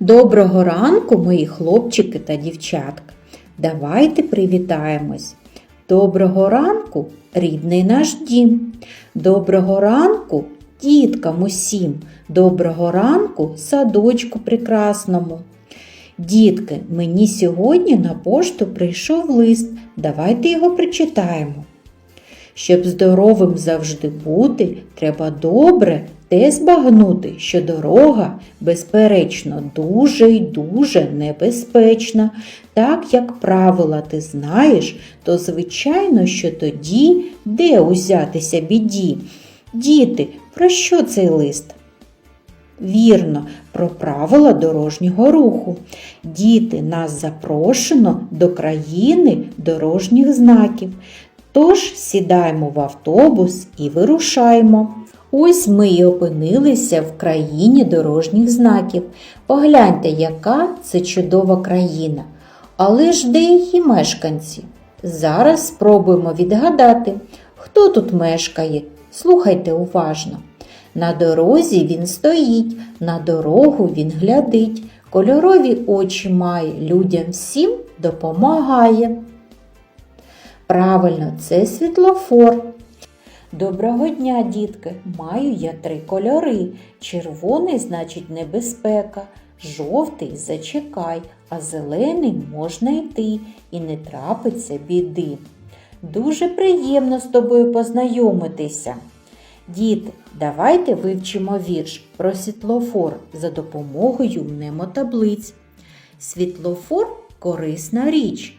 Доброго ранку, мої хлопчики та дівчатка. Давайте привітаємось. Доброго ранку, рідний наш дім. Доброго ранку, діткам усім. Доброго ранку, садочку прекрасному. Дітки, мені сьогодні на пошту прийшов лист. Давайте його прочитаємо. Щоб здоровим завжди бути, треба добре те збагнути, що дорога, безперечно, дуже й дуже небезпечна. Так як правила ти знаєш, то звичайно, що тоді де узятися біді. Діти, про що цей лист? Вірно, про правила дорожнього руху. Діти, нас запрошено до країни дорожніх знаків. Тож сідаємо в автобус і вирушаємо. Ось ми й опинилися в країні дорожніх знаків. Погляньте, яка це чудова країна. Але ж де її мешканці? Зараз спробуємо відгадати, хто тут мешкає. Слухайте уважно. На дорозі він стоїть, на дорогу він глядить, кольорові очі має, людям всім допомагає. Правильно, це світлофор. Доброго дня, дітки! Маю я три кольори. Червоний значить небезпека, жовтий зачекай, а зелений можна йти і не трапиться біди. Дуже приємно з тобою познайомитися. Діти, давайте вивчимо вірш про світлофор за допомогою мнемотаблиць. Світлофор корисна річ,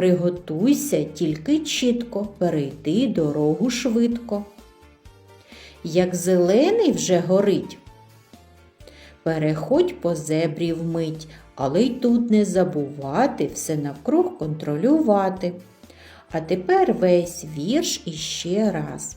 Приготуйся тільки чітко перейти дорогу швидко. Як зелений вже горить, переходь по зебрі вмить, але й тут не забувати все навкруг контролювати. А тепер весь вірш іще раз.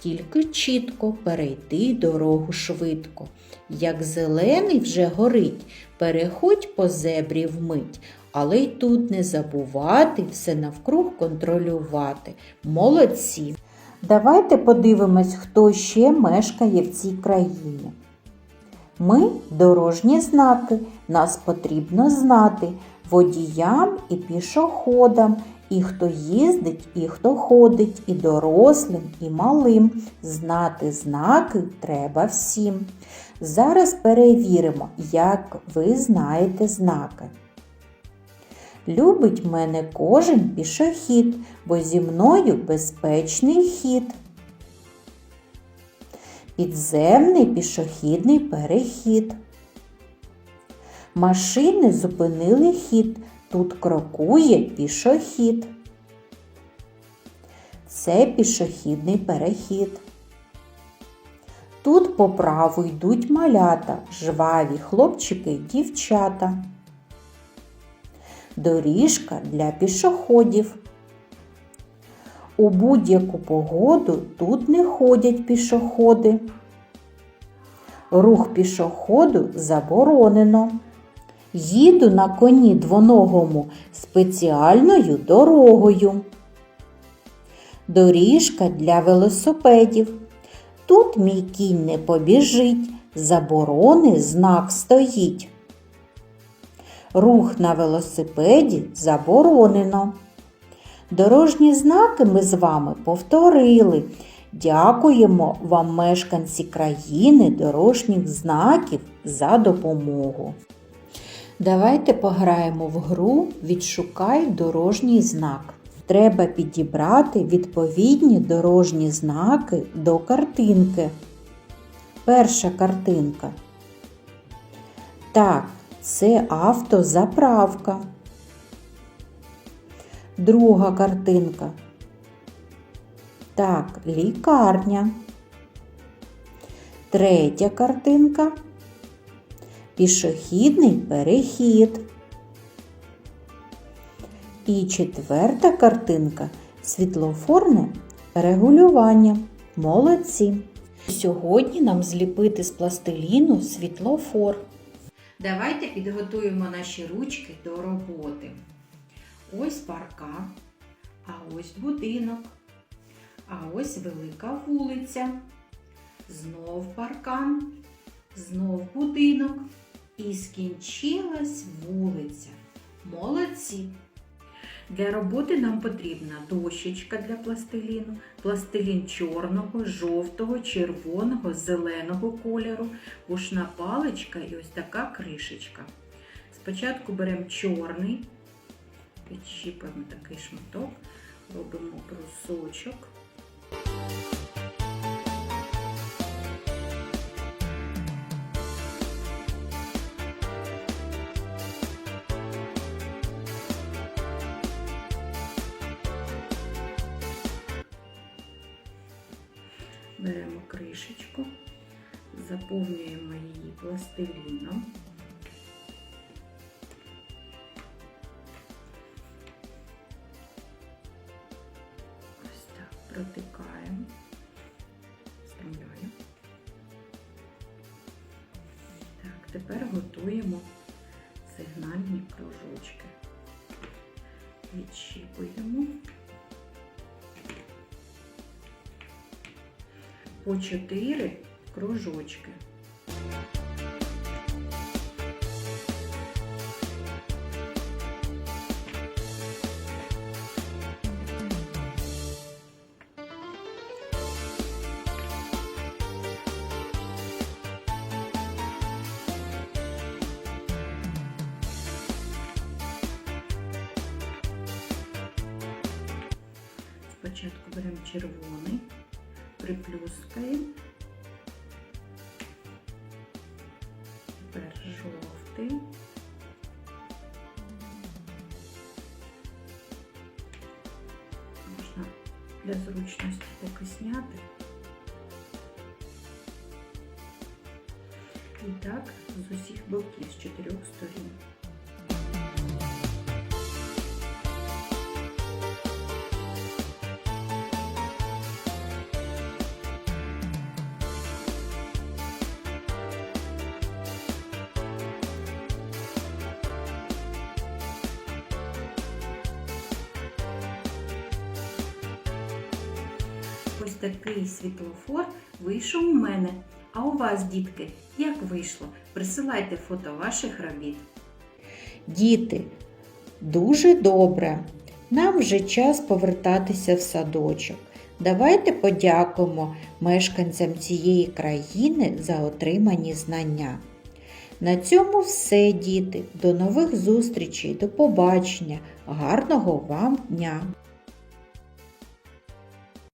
тільки чітко перейти дорогу швидко. Як зелений вже горить, переходь по зебрі вмить, але й тут не забувати все навкруг контролювати. Молодці! Давайте подивимось, хто ще мешкає в цій країні. Ми дорожні знаки, нас потрібно знати водіям і пішоходам, і хто їздить, і хто ходить, і дорослим, і малим. Знати знаки треба всім. Зараз перевіримо, як ви знаєте знаки. Любить мене кожен пішохід, бо зі мною безпечний хід. Підземний пішохідний перехід. Машини зупинили хід. Тут крокує пішохід. Це пішохідний перехід. Тут по праву йдуть малята, жваві хлопчики й дівчата. Доріжка для пішоходів. У будь-яку погоду тут не ходять пішоходи. Рух пішоходу заборонено. Їду на коні двоногому спеціальною дорогою. Доріжка для велосипедів. Тут мій кінь не побіжить, заборони знак стоїть. Рух на велосипеді заборонено. Дорожні знаки ми з вами повторили. Дякуємо вам, мешканці країни дорожніх знаків, за допомогу. Давайте пограємо в гру Відшукай дорожній знак. треба підібрати відповідні дорожні знаки до картинки. Перша картинка. Так, це автозаправка. Друга картинка. Так, лікарня. Третя картинка. Пішохідний перехід. І четверта картинка світлофорне регулювання. Молодці. Сьогодні нам зліпити з пластиліну світлофор. Давайте підготуємо наші ручки до роботи. Ось парка, а ось будинок, а ось велика вулиця. Знов паркан, знов будинок і скінчилась вулиця. Молодці! Для роботи нам потрібна дощечка для пластиліну, пластилін чорного, жовтого, червоного, зеленого кольору, пушна паличка і ось така кришечка. Спочатку беремо чорний, підщіпуємо такий шматок, робимо брусочок. Беремо кришечку, заповнюємо її пластиліном. Ось так протикаємо, вставляємо. Так, тепер готуємо сигнальні кружочки. Відщіпуємо. По 4 кружочки. Спочатку беремо червоний приплюскаємо. Тепер жовтий. Можна для зручності поки зняти. І так з усіх боків, з чотирьох сторін. Ось такий світлофор вийшов у мене. А у вас, дітки, як вийшло? Присилайте фото ваших робіт. Діти, дуже добре. Нам вже час повертатися в садочок. Давайте подякуємо мешканцям цієї країни за отримані знання. На цьому все, діти. До нових зустрічей, до побачення, гарного вам дня!